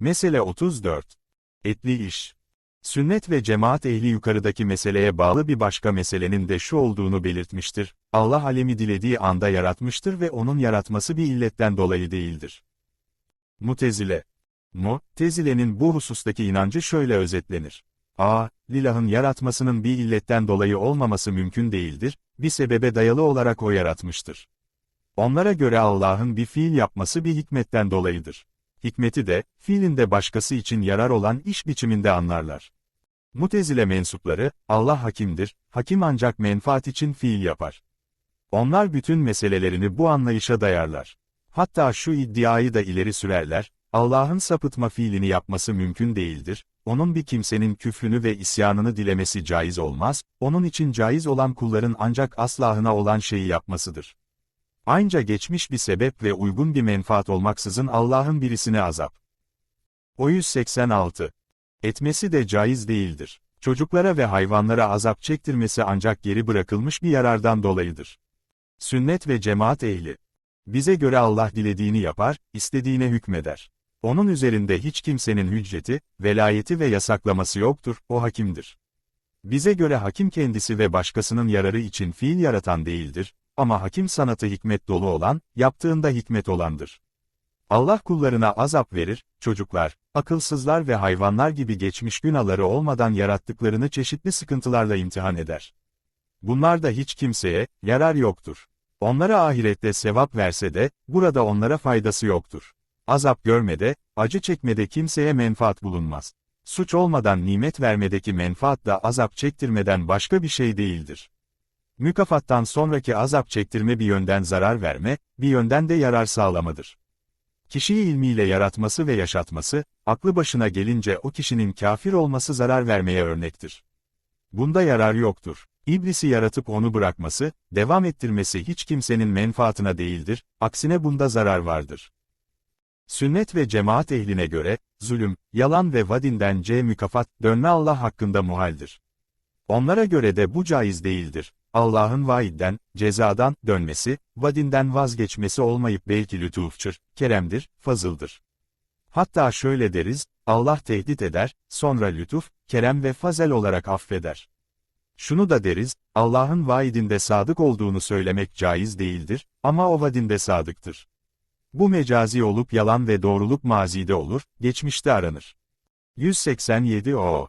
Mesele 34. Etli iş. Sünnet ve cemaat ehli yukarıdaki meseleye bağlı bir başka meselenin de şu olduğunu belirtmiştir. Allah alemi dilediği anda yaratmıştır ve onun yaratması bir illetten dolayı değildir. Mutezile. Mu'tezile'nin bu husustaki inancı şöyle özetlenir. A. Lilahın yaratmasının bir illetten dolayı olmaması mümkün değildir, bir sebebe dayalı olarak o yaratmıştır. Onlara göre Allah'ın bir fiil yapması bir hikmetten dolayıdır. Hikmeti de, fiilinde başkası için yarar olan iş biçiminde anlarlar. Mutezile mensupları, Allah hakimdir, hakim ancak menfaat için fiil yapar. Onlar bütün meselelerini bu anlayışa dayarlar. Hatta şu iddiayı da ileri sürerler, Allah'ın sapıtma fiilini yapması mümkün değildir, onun bir kimsenin küfrünü ve isyanını dilemesi caiz olmaz, onun için caiz olan kulların ancak aslahına olan şeyi yapmasıdır. Aynca geçmiş bir sebep ve uygun bir menfaat olmaksızın Allah'ın birisine azap. O 186. Etmesi de caiz değildir. Çocuklara ve hayvanlara azap çektirmesi ancak geri bırakılmış bir yarardan dolayıdır. Sünnet ve cemaat ehli. Bize göre Allah dilediğini yapar, istediğine hükmeder. Onun üzerinde hiç kimsenin hücceti, velayeti ve yasaklaması yoktur, o hakimdir. Bize göre hakim kendisi ve başkasının yararı için fiil yaratan değildir, ama hakim sanatı hikmet dolu olan, yaptığında hikmet olandır. Allah kullarına azap verir, çocuklar, akılsızlar ve hayvanlar gibi geçmiş günahları olmadan yarattıklarını çeşitli sıkıntılarla imtihan eder. Bunlar da hiç kimseye, yarar yoktur. Onlara ahirette sevap verse de, burada onlara faydası yoktur. Azap görmede, acı çekmede kimseye menfaat bulunmaz. Suç olmadan nimet vermedeki menfaat da azap çektirmeden başka bir şey değildir. Mükafattan sonraki azap çektirme bir yönden zarar verme, bir yönden de yarar sağlamadır. Kişiyi ilmiyle yaratması ve yaşatması, aklı başına gelince o kişinin kafir olması zarar vermeye örnektir. Bunda yarar yoktur. İblisi yaratıp onu bırakması, devam ettirmesi hiç kimsenin menfaatına değildir, aksine bunda zarar vardır. Sünnet ve cemaat ehline göre, zulüm, yalan ve vadinden c mükafat, dönme Allah hakkında muhaldir. Onlara göre de bu caiz değildir. Allah'ın vaidden, cezadan, dönmesi, vadinden vazgeçmesi olmayıp belki lütufçur, keremdir, fazıldır. Hatta şöyle deriz, Allah tehdit eder, sonra lütuf, kerem ve fazel olarak affeder. Şunu da deriz, Allah'ın vaidinde sadık olduğunu söylemek caiz değildir, ama o vadinde sadıktır. Bu mecazi olup yalan ve doğruluk mazide olur, geçmişte aranır. 187 O.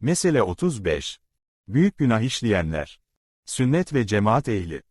Mesele 35. Büyük günah işleyenler. Sünnet ve cemaat ehli.